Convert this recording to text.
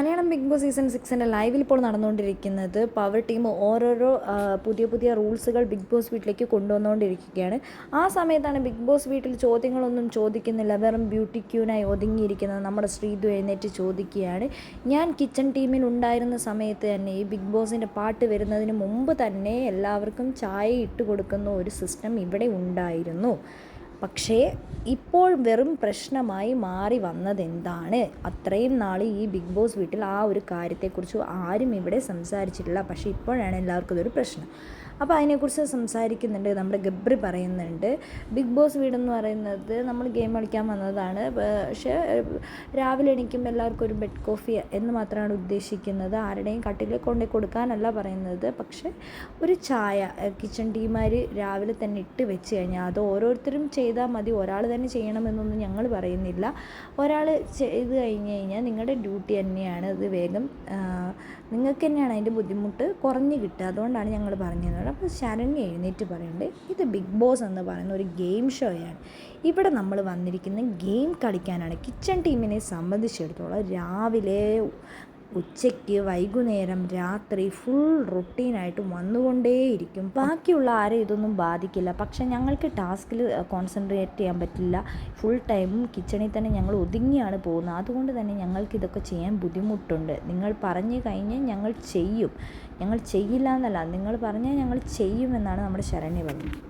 Malayalam big Boss season സിക്സിന്റെ ലൈവിൽ ഇപ്പോൾ നടന്നുകൊണ്ടിരിക്കുന്നത് പവർ ടീം ഓരോരോ പുതിയ പുതിയ റൂൾസുകൾ ബിഗ് ബോസ് വീട്ടിലേക്ക് കൊണ്ടുവന്നുകൊണ്ടിരിക്കുകയാണ്. ആ സമയത്താണ് ബിഗ് ബോസ് വീട്ടിൽ ചോദ്യങ്ങളൊന്നും ചോദിക്കുന്നില്ല. വെറും ബ്യൂട്ടി ക്യൂനായി ഒതുങ്ങിയിരിക്കുന്നത് നമ്മുടെ ശ്രീതു എഴുന്നേറ്റ് ചോദിക്കുകയാണ്. ഞാൻ കിച്ചൺ ടീമിൽ ഉണ്ടായിരുന്ന സമയത്ത് തന്നെ ഈ ബിഗ് ബോസിന്റെ പാട്ട് വരുന്നതിന് മുമ്പ് തന്നെ എല്ലാവർക്കും ചായ ഇട്ട് കൊടുക്കുന്ന ഒരു സിസ്റ്റം ഇവിടെ ഉണ്ടായിരുന്നു. പക്ഷേ ഇപ്പോൾ വെറും പ്രശ്നമായി മാറി വന്നതെന്താണ്? അത്രയും നാൾ ഈ ബിഗ് ബോസ് വീട്ടിൽ ആ ഒരു കാര്യത്തെക്കുറിച്ച് ആരും ഇവിടെ സംസാരിച്ചിട്ടില്ല. പക്ഷേ ഇപ്പോഴാണ് എല്ലാവർക്കും ഇതൊരു പ്രശ്നം. അപ്പോൾ അതിനെക്കുറിച്ച് സംസാരിക്കുന്നുണ്ട് നമ്മുടെ ഗബ്രി പറയുന്നുണ്ട്. ബിഗ് ബോസ് വീടെന്ന് പറയുന്നത് നമ്മൾ ഗെയിം കളിക്കാൻ വന്നതാണ്. പക്ഷേ രാവിലെ എണീക്കുമ്പോൾ എല്ലാവർക്കും ഒരു ബെഡ് കോഫി എന്ന് മാത്രമാണ് ഉദ്ദേശിക്കുന്നത്. ആരുടെയും കട്ടിൽ കൊണ്ടു കൊടുക്കാനല്ല പറയുന്നത്. പക്ഷേ ഒരു ചായ കിച്ചൺ ടീമാർ രാവിലെ തന്നെ ഇട്ട് വെച്ച് കഴിഞ്ഞാൽ അത് ഓരോരുത്തരും ചെയ്താൽ മതി ഒരാൾ തന്നെ ചെയ്യണമെന്നൊന്നും ഞങ്ങൾ പറയുന്നില്ല. ഒരാൾ ചെയ്ത് കഴിഞ്ഞ് കഴിഞ്ഞാൽ നിങ്ങളുടെ ഡ്യൂട്ടി തന്നെയാണ്. അത് വേഗം നിങ്ങൾക്ക് തന്നെയാണ് അതിന്റെ ബുദ്ധിമുട്ട് കുറഞ്ഞ് കിട്ടുക. അതുകൊണ്ടാണ് ഞങ്ങൾ പറഞ്ഞത് അപ്പോൾ ശരണ്യ എഴുന്നേറ്റ് പറയുന്നുണ്ട് ഇത് ബിഗ് ബോസ് എന്ന് പറയുന്ന ഒരു ഗെയിം ഷോയാണ്. ഇവിടെ നമ്മൾ വന്നിരിക്കുന്ന ഗെയിം കളിക്കാനാണ് കിച്ചൺ ടീമിനെ സംബന്ധിച്ചിടത്തോളം രാവിലെ ഉച്ചയ്ക്ക് വൈകുന്നേരം രാത്രി ഫുൾ റൊട്ടീനായിട്ട് വന്നുകൊണ്ടേയിരിക്കും. ബാക്കിയുള്ള ആരെയും ഇതൊന്നും ബാധിക്കില്ല. പക്ഷേ ഞങ്ങൾക്ക് ടാസ്കിൽ കോൺസെൻട്രേറ്റ് ചെയ്യാൻ പറ്റില്ല. ഫുൾ ടൈമും കിച്ചണിൽ തന്നെ ഞങ്ങൾ ഒതുങ്ങിയാണ് പോകുന്നത്. അതുകൊണ്ട് തന്നെ ഞങ്ങൾക്ക് ഇതൊക്കെ ചെയ്യാൻ ബുദ്ധിമുട്ടുണ്ട്. നിങ്ങൾ പറഞ്ഞു കഴിഞ്ഞാൽ ഞങ്ങൾ ചെയ്യും. ഞങ്ങൾ ചെയ്യില്ല എന്നല്ല. നിങ്ങൾ പറഞ്ഞാൽ ഞങ്ങൾ ചെയ്യുമെന്നാണ് നമ്മുടെ ശരണ്യ പറഞ്ഞത്.